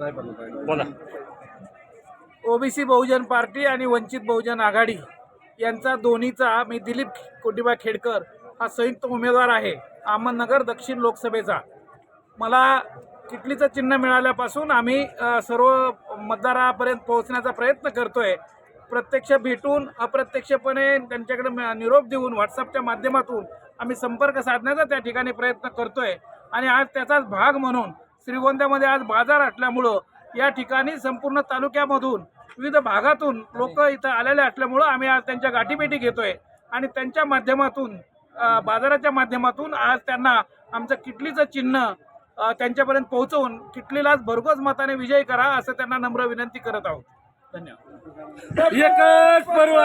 बोला. ओबीसी बहुजन पार्टी आणि वंचित बहुजन आघाडी यांचा दोन्हीचा मी दिलीप कोटिबा खेडकर हा संयुक्त उमेदवार आहे अहमदनगर दक्षिण लोकसभेचा. मला किटलीचं चिन्ह मिळाल्यापासून आम्ही सर्व मतदारापर्यंत पोहोचण्याचा प्रयत्न करतोय. प्रत्यक्ष भेटून अप्रत्यक्षपणे त्यांच्याकडे निरोप देऊन व्हॉट्सअपच्या माध्यमातून आम्ही संपर्क साधण्याचा त्या ठिकाणी प्रयत्न करतोय. आणि आज त्याचाच भाग म्हणून श्रीगोंद्यामध्ये आज बाजार असल्यामुळं या ठिकाणी संपूर्ण तालुक्यामधून विविध भागातून लोक इथं आलेले असल्यामुळं आम्ही आज त्यांच्या गाठीभेटी घेतोय. आणि त्यांच्या माध्यमातून बाजाराच्या माध्यमातून आज त्यांना आमचं किटलीचं चिन्ह त्यांच्यापर्यंत पोहोचवून किटलीलाच भरघोस मताने विजयी करा असं त्यांना नम्र विनंती करत आहोत. धन्यवाद. एकच पर्व